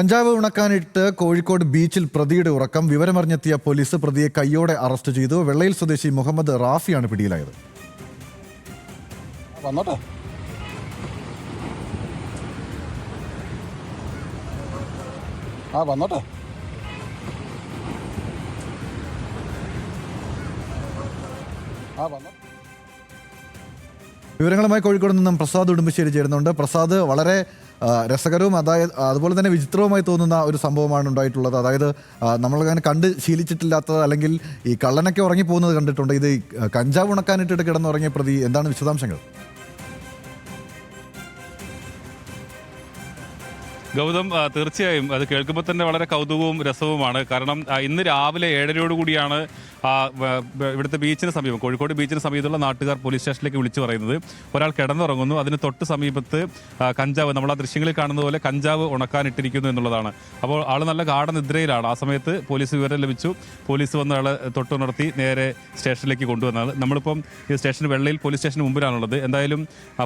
കഞ്ചാവ് ഉണക്കാനിട്ട് കോഴിക്കോട് ബീച്ചിൽ പ്രതിയുടെ ഉറക്കം. വിവരമറിഞ്ഞെത്തിയ പോലീസ് പ്രതിയെ കയ്യോടെ അറസ്റ്റ് ചെയ്തു. വെള്ളയിൽ സ്വദേശി മുഹമ്മദ് റാഫിയാണ് പിടിയിലായത്. വന്നോട്ടെ. ആ വന്നോട്ടെ. ആ വന്നോ. വിവരങ്ങളുമായി കോഴിക്കോട് നിന്നും പ്രസാദ് ഉടുമ്പശ്ശേരി ചേരുന്നുണ്ട്. പ്രസാദ് വളരെ രസകരവും അതായത് അതുപോലെ തന്നെ വിചിത്രവുമായി തോന്നുന്ന ഒരു സംഭവമാണ് ഉണ്ടായിട്ടുള്ളത്. അതായത് നമ്മൾ അങ്ങനെ കണ്ട് ശീലിച്ചിട്ടില്ലാത്തത് അല്ലെങ്കിൽ ഈ കള്ളനൊക്കെ ഉറങ്ങി പോകുന്നത് കണ്ടിട്ടുണ്ട്. ഇത് കഞ്ചാവ് ഉണക്കാനിട്ടിട്ട് കിടന്നുറങ്ങിയ പ്രതി എന്താണ് വിശദാംശങ്ങൾ? ഗൗതം തീർച്ചയായും അത് കേൾക്കുമ്പോൾ തന്നെ വളരെ കൗതുകവും രസവുമാണ്. കാരണം ഇന്ന് രാവിലെ ഏഴരയോട് കൂടിയാണ് ആ, വ- വ- ഇവിടുത്തെ ബീച്ചിന് സമീപം കോഴിക്കോട് ബീച്ചിന് സമീപത്തുള്ള നാട്ടുകാർ പോലീസ് സ്റ്റേഷനിലേക്ക് വിളിച്ചു പറയുന്നത് ഒരാൾ കിടന്നുറങ്ങുന്നു അതിന് തൊട്ട് സമീപത്ത് കഞ്ചാവ് നമ്മൾ ആ ദൃശ്യങ്ങളിൽ കാണുന്ന പോലെ കഞ്ചാവ് ഉണക്കാനിട്ടിരിക്കുന്നു എന്നുള്ളതാണ്. അപ്പോൾ ആൾ നല്ല ഗാഠനിദ്രയിലാണ്. ആ സമയത്ത് പോലീസ് വിവരം ലഭിച്ചു. പോലീസ് വന്ന് ആളെ തൊട്ടുണർത്തി നേരെ സ്റ്റേഷനിലേക്ക് കൊണ്ടുവന്നത് നമ്മളിപ്പം ഈ സ്റ്റേഷൻ വെള്ളയിൽ പോലീസ് സ്റ്റേഷന് മുമ്പിലാണുള്ളത്. എന്തായാലും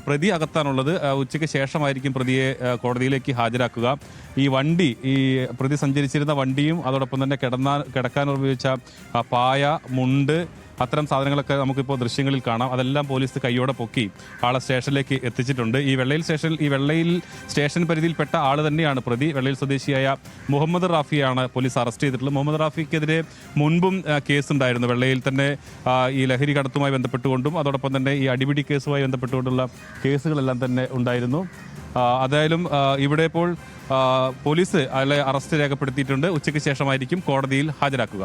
പ്രതി അകത്താണുള്ളത്. ഉച്ചയ്ക്ക് ശേഷമായിരിക്കും പ്രതിയെ കോടതിയിലേക്ക് ഹാജരാക്കുക. ഈ വണ്ടി ഈ പ്രതി സഞ്ചരിച്ചിരുന്ന വണ്ടിയും അതോടൊപ്പം തന്നെ കിടന്നാൻ കിടക്കാൻ ഉപയോഗിച്ച ആ, മുണ്ട് അത്തരം സാധനങ്ങളൊക്കെ നമുക്കിപ്പോൾ ദൃശ്യങ്ങളിൽ കാണാം. അതെല്ലാം പോലീസ് കൈയോടെ പൊക്കി ആളെ സ്റ്റേഷനിലേക്ക് എത്തിച്ചിട്ടുണ്ട്. ഈ വെള്ളയിൽ സ്റ്റേഷനിൽ ഈ വെള്ളയിൽ സ്റ്റേഷൻ പരിധിയിൽപ്പെട്ട ആൾ തന്നെയാണ് പ്രതി. വെള്ളയിൽ സ്വദേശിയായ മുഹമ്മദ് റാഫിയാണ് പോലീസ് അറസ്റ്റ് ചെയ്തിട്ടുള്ളത്. മുഹമ്മദ് റാഫിക്കെതിരെ മുൻപും കേസ് ഉണ്ടായിരുന്നു വെള്ളയിൽ തന്നെ ഈ ലഹരി കടത്തുമായി ബന്ധപ്പെട്ടുകൊണ്ടും അതോടൊപ്പം തന്നെ ഈ അടിപിടി കേസുമായി ബന്ധപ്പെട്ടുകൊണ്ടുള്ള കേസുകളെല്ലാം തന്നെ ഉണ്ടായിരുന്നു. അതായാലും ഇവിടെ ഇപ്പോൾ പോലീസ് അയാളെ അറസ്റ്റ് രേഖപ്പെടുത്തിയിട്ടുണ്ട്. ഉച്ചയ്ക്ക് ശേഷമായിരിക്കും കോടതിയിൽ ഹാജരാക്കുക.